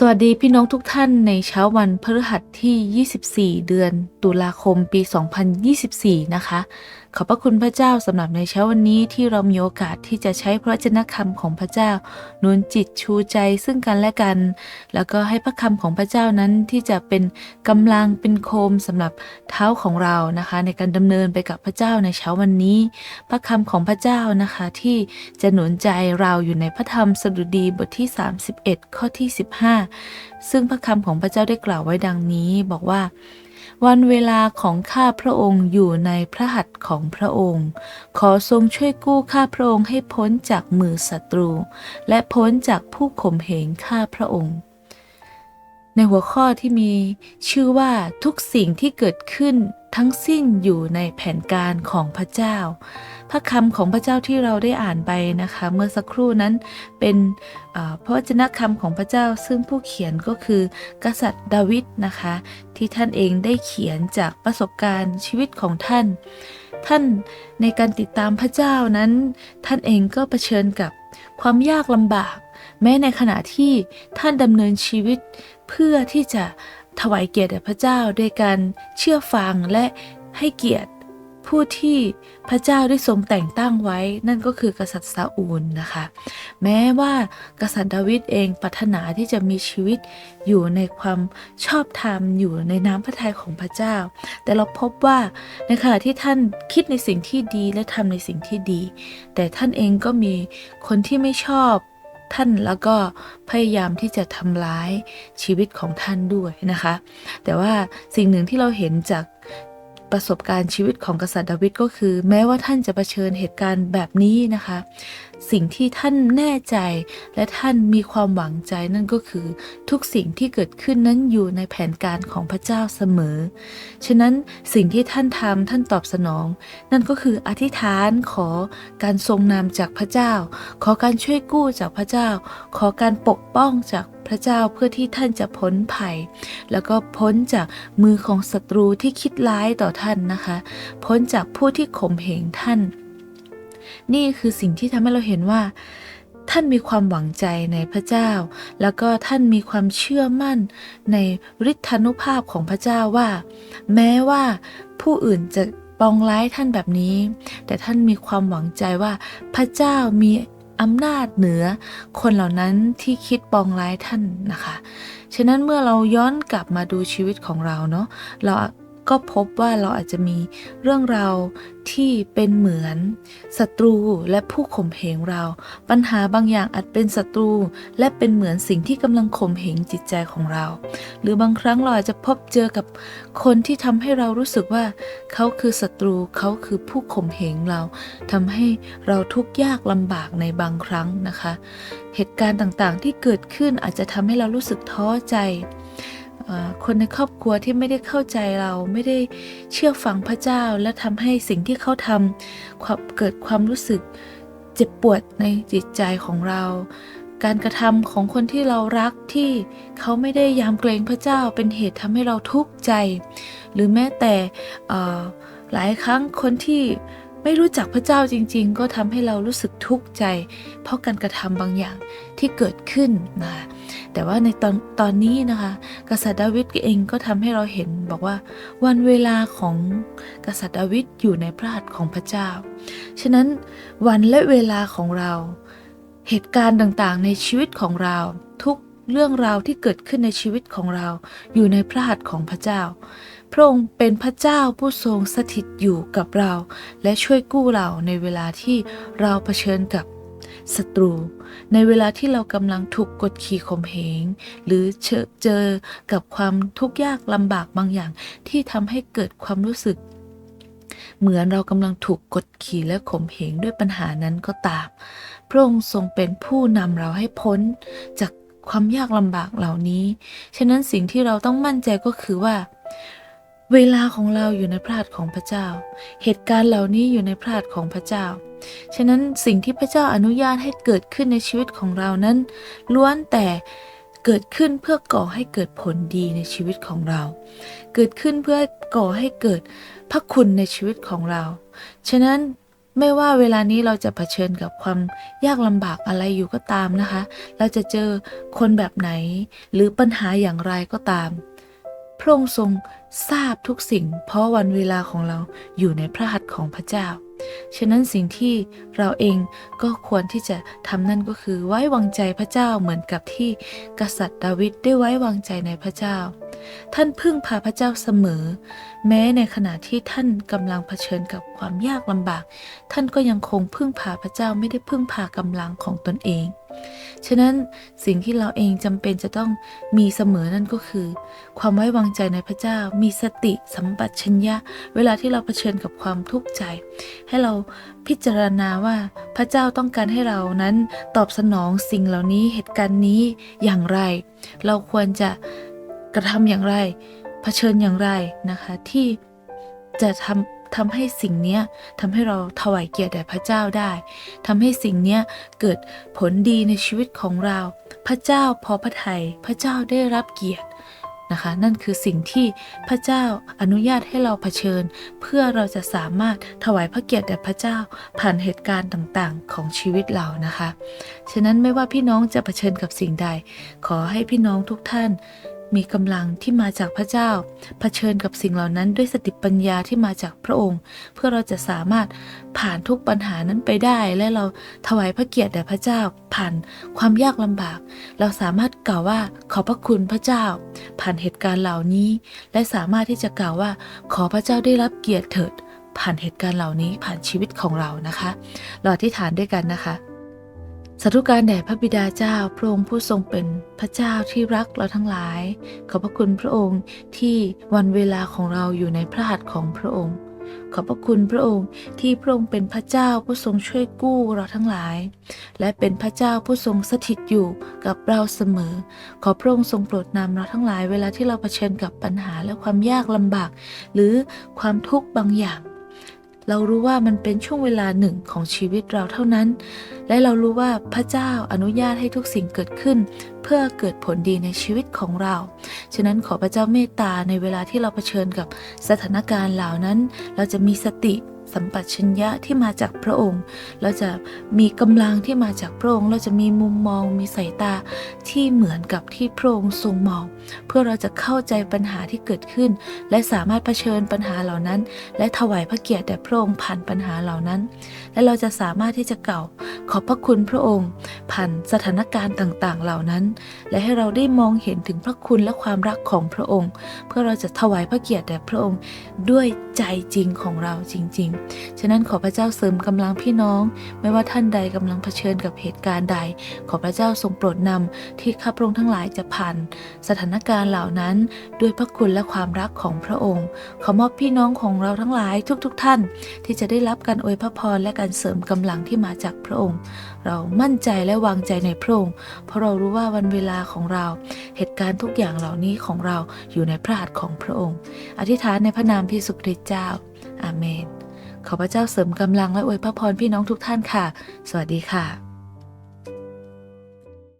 สวัสดีพี่น้องทุกท่านในเช้าวันพฤหัสที่ 24 เดือน ตุลาคมปี 2024 นะคะขอบพระคุณพระเจ้าสำหรับในเช้าวันนี้ที่เรามีโอกาสที่จะใช้พระวจนะคำของพระเจ้าหนุนจิตชูใจซึ่งกันและกัน แล้วก็ให้พระคำของพระเจ้านั้นที่จะเป็นกำลังเป็นโคมสำหรับเท้าของเรานะคะ ในการดำเนินไปกับพระเจ้าในเช้าวันนี้ พระคำของพระเจ้านะคะที่จะหนุนใจเราอยู่ในพระธรรมสดุดีบทที่ 31 ข้อที่ 15 ซึ่งพระคำของพระเจ้าได้กล่าวไว้ดังนี้บอกว่า วันเวลาของข้าพระองค์อยู่ในพระหัตถ์ของพระองค์ ขอทรงช่วยกู้ข้าพระองค์ให้พ้นจากมือศัตรู และพ้นจากผู้ข่มเหงข้าพระองค์ ในหัวข้อที่มีชื่อว่าทุกสิ่งที่เกิดขึ้นทั้งสิ้นอยู่ในแผนการของพระเจ้า พระคำของพระเจ้าที่เราได้อ่านไปนะคะ เมื่อสักครู่นั้นเป็นพระวจนะคำของพระเจ้า ซึ่งผู้เขียนก็คือกษัตริย์ดาวิดนะคะ ที่ท่านเองได้เขียนจากประสบการณ์ชีวิตของท่าน ท่านในการติดตามพระเจ้านั้น ท่านเองก็เผชิญกับความยากลำบาก แม้ในขณะที่ท่านดำเนินชีวิตเพื่อที่จะถวายเกียรติแด่พระเจ้าโดยการเชื่อฟังและให้เกียรติผู้ที่พระเจ้าได้ทรงแต่งตั้งไว้นั่นก็คือกษัตริย์ซาอูลนะคะ แม้ว่ากษัตริย์ดาวิดเองปรารถนาที่จะมีชีวิตอยู่ในความชอบธรรมอยู่ในน้ำพระทัยของพระเจ้า แต่เราพบว่าในขณะที่ท่านคิดในสิ่งที่ดีและทำในสิ่งที่ดี แต่ท่านเองก็มีคนที่ไม่ชอบ ท่านแล้วก็พยายามที่จะทำร้ายชีวิตของท่านด้วยนะคะ แต่ว่าสิ่งหนึ่งที่เราเห็นจาก ประสบการณ์ชีวิตของกษัตริย์ดาวิดก็คือ แม้ว่าท่านจะเผชิญเหตุการณ์แบบนี้นะคะ สิ่งที่ท่านแน่ใจและท่านมีความหวังใจนั่นก็คือ ทุกสิ่งที่เกิดขึ้นนั้นอยู่ในแผนการของพระเจ้าเสมอ ฉะนั้นสิ่งที่ท่านทำท่านตอบสนอง นั่นก็คืออธิษฐานขอการทรงนำจากพระเจ้า ขอการช่วยกู้จากพระเจ้า ขอการปกป้องจาก พระเจ้าเพื่อที่ท่านจะพ้นภัย แล้วก็พ้นจากมือของศัตรูที่คิดร้ายต่อท่านนะคะ พ้นจากผู้ที่ข่มเหงท่าน นี่คือสิ่งที่ทำให้เราเห็นว่า ท่านมีความหวังใจในพระเจ้า แล้วก็ท่านมีความเชื่อมั่นในฤทธานุภาพของพระเจ้าว่า แม้ว่าผู้อื่นจะปองร้ายท่านแบบนี้ แต่ท่านมีความหวังใจว่าพระเจ้ามี อำนาจเหนือ คนเหล่านั้นที่คิดปองร้ายท่านนะคะ ฉะนั้นเมื่อเราย้อนกลับมาดูชีวิตของเราเนาะเรา ก็พบว่าเราอาจจะมีเรื่องราวที่เป็นเหมือนศัตรูและผู้ข่มเหงเรา ปัญหาบางอย่างอาจเป็นศัตรู และเป็นเหมือนสิ่งที่กำลังข่มเหงจิตใจของเรา หรือบางครั้งเราอาจจะพบเจอกับคนที่ทำให้เรารู้สึกว่า เขาคือศัตรูเขาคือผู้ข่มเหงเราทำให้เราทุกข์ยากลำบากในบางครั้งนะคะ เหตุการณ์ต่างๆที่เกิดขึ้นอาจจะทำให้เรารู้สึกท้อใจ คนในครอบครัวที่ไม่ได้เข้าใจเราไม่ได้เชื่อฟังพระเจ้า และทำให้สิ่งที่เขาทำเกิดความรู้สึกเจ็บปวดในจิตใจของเรา การกระทำของคนที่เรารักที่เขาไม่ได้ยามเกรงพระเจ้าเป็นเหตุทำให้เราทุกข์ใจ หรือแม้แต่หลายครั้งคนที่ ไม่รู้จักพระเจ้าจริง ๆ ก็ทำให้เรารู้สึกทุกข์ใจ เพราะการกระทำบางอย่างที่เกิดขึ้นนะแต่ว่าในตอนตอนนี้นะคะ กษัตริย์ดาวิดเองก็ทำให้เราเห็นบอกว่า วันเวลาของกษัตริย์ดาวิดอยู่ในพระหัตถ์ของพระเจ้า ฉะนั้นวันและเวลาของเรา เหตุการณ์ต่างๆ ในชีวิตของเราทุกเรื่องราวที่เกิดขึ้นในชีวิตของเราอยู่ในพระหัตถ์ของพระเจ้า พระองค์เป็นพระเจ้าผู้ทรงสถิตอยู่กับเรา และช่วยกู้เราในเวลาที่เราเผชิญกับศัตรู ในเวลาที่เรากำลังถูกกดขี่ข่มเหง หรือเจอเจอกับความทุกข์ยากลำบากบางอย่างที่ทำให้เกิดความรู้สึก เหมือนเรากำลังถูกกดขี่และข่มเหงด้วยปัญหานั้นก็ตาม พระองค์ทรงเป็นผู้นำเราให้พ้นจากความยากลำบากเหล่านี้ ฉะนั้นสิ่งที่เราต้องมั่นใจก็คือว่า เวลาของเราอยู่ในพระหัตถ์ของพระเจ้า เหตุการณ์เหล่านี้อยู่ในพระหัตถ์ของพระเจ้า ฉะนั้นสิ่งที่พระเจ้าอนุญาตให้เกิดขึ้นในชีวิตของเรานั้น ล้วนแต่เกิดขึ้นเพื่อก่อให้เกิดผลดีในชีวิตของเรา เกิดขึ้นเพื่อก่อให้เกิดพระคุณในชีวิตของเรา ฉะนั้นไม่ว่าเวลานี้เราจะเผชิญกับความยากลำบากอะไรอยู่ก็ตามนะคะ เราจะเจอคนแบบไหน หรือปัญหาอย่างไรก็ตาม ระองค์ทรงทราบทุกสิ่ง เพราะวันเวลาของเราอยู่ในพระหัตถ์ของพระเจ้า ฉะนั้นสิ่งที่เราเองก็ควรที่จะทำนั่นก็คือไว้วางใจพระเจ้าเหมือนกับที่กษัตริย์ดาวิดได้ไว้วางใจในพระเจ้า ท่านพึ่งพาพระเจ้าเสมอ แม้ในขณะที่ท่านกำลังเผชิญกับความยากลำบาก ท่านก็ยังคงพึ่งพาพระเจ้าไม่ได้พึ่งพากำลังของตนเอง ฉะนั้นสิ่งที่เราเองจำเป็นจะต้องมีเสมอนั่นก็คือ ความไว้วางใจในพระเจ้า มีสติสัมปชัญญะ เวลาที่เราเผชิญกับความทุกข์ใจ ให้เราพิจารณาว่าพระเจ้าต้องการให้เรานั้นตอบสนองสิ่งเหล่านี้เหตุการณ์นี้อย่างไร เราควรจะ ระทำอย่างไรเผชิญอย่างไรนะคะที่จะทำทำให้สิ่งนี้ทำให้เราถวายเกียรติแด่พระเจ้าได้ทำให้สิ่งนี้เกิดผลดีในชีวิตของเรา พระเจ้าพอพระทัยพระเจ้าได้รับเกียรตินะคะนั่นคือสิ่งที่พระเจ้าอนุญาตให้เราเผชิญ เพื่อเราจะสามารถถวายพระเกียรติแด่พระเจ้าผ่านเหตุการณ์ต่างๆ ของชีวิตเรานะคะ ฉะนั้นไม่ว่าพี่น้องจะเผชิญกับสิ่งใด ขอให้พี่น้องทุกท่าน มีกำลังที่มาจากพระเจ้าเผชิญกับสิ่งเหล่านั้นด้วยสติปัญญาที่มาจากพระองค์ เพื่อเราจะสามารถผ่านทุกปัญหานั้นไปได้ และเราถวายพระเกียรติแด่พระเจ้า ผ่านความยากลำบาก เราสามารถกล่าวว่าขอบพระคุณพระเจ้า ผ่านเหตุการณ์เหล่านี้ และสามารถที่จะกล่าวว่าขอพระเจ้าได้รับเกียรติเถิด ผ่านเหตุการณ์เหล่านี้ผ่านชีวิตของเรานะคะเราอธิษฐานด้วยกันนะคะ สาธุการแด่พระบิดาเจ้าพระองค์ผู้ทรงเป็นพระเจ้าที่รักเราทั้งหลาย ขอบพระคุณพระองค์ที่วันเวลาของเราอยู่ในพระหัตถ์ของพระองค์ ขอบพระคุณพระองค์ที่พระองค์เป็นพระเจ้าผู้ทรงช่วยกู้เราทั้งหลาย และเป็นพระเจ้าผู้ทรงสถิตอยู่กับเราเสมอ ขอพระองค์ทรงโปรดนำเราทั้งหลาย เวลาที่เราเผชิญกับปัญหาและความยากลำบาก หรือความทุกข์บางอย่าง เรารู้ว่ามันเป็นช่วงเวลาหนึ่งของชีวิตเราเท่านั้น และเรารู้ว่าพระเจ้าอนุญาตให้ทุกสิ่งเกิดขึ้น เพื่อเกิดผลดีในชีวิตของเรา ฉะนั้นขอพระเจ้าเมตตาในเวลาที่เราเผชิญกับสถานการณ์เหล่านั้น เราจะมีสติ สัมปชัญญะที่มาจากพระองค์ เราจะมีกำลังที่มาจากพระองค์ เราจะมีมุมมองมีสายตาที่เหมือนกับที่พระองค์ทรงมอง เพื่อเราจะเข้าใจปัญหาที่เกิดขึ้น และสามารถเผชิญปัญหาเหล่านั้น และถวายพระเกียรติแด่พระองค์ผ่านปัญหาเหล่านั้น และเราจะสามารถที่จะเก่าขอบพระคุณพระองค์ ผ่านสถานการณ์ต่างๆ เหล่านั้น และให้เราได้มองเห็นถึงพระคุณและความรักของพระองค์ เพื่อเราจะถวายพระเกียรติแด่พระองค์ด้วยใจจริงของเราจริง ๆฉะนั้นขอพระเจ้าเสริมกำลังพี่น้อง ไม่ว่าท่านใดกำลังเผชิญกับเหตุการณ์ใด ขอพระเจ้าทรงโปรดนำที่ข้าพระองค์ทั้งหลายจะผ่าน สถานการณ์เหล่านั้นด้วยพระคุณและความรักของพระองค์ ขอมอบพี่น้องของเราทั้งหลายทุกๆทท่าน ที่จะได้รับการอวยพระพรและการเสริมกำลังที่มาจากพระองค์ เรามั่นใจและวางใจในพระองค์ เพราะเรารู้ว่าวันเวลาของเรา เหตุการณ์ทุกอย่างเหล่านี้ของเราอยู่ในพระหัตถ์ของพระองค์ อธิษฐานในพระนามพระเยซูคริสต์เจ้า อาเมน ขอพระเจ้าเสริมกำลังและอวยพระพรพี่น้องทุกท่านค่ะ สวัสดีค่ะ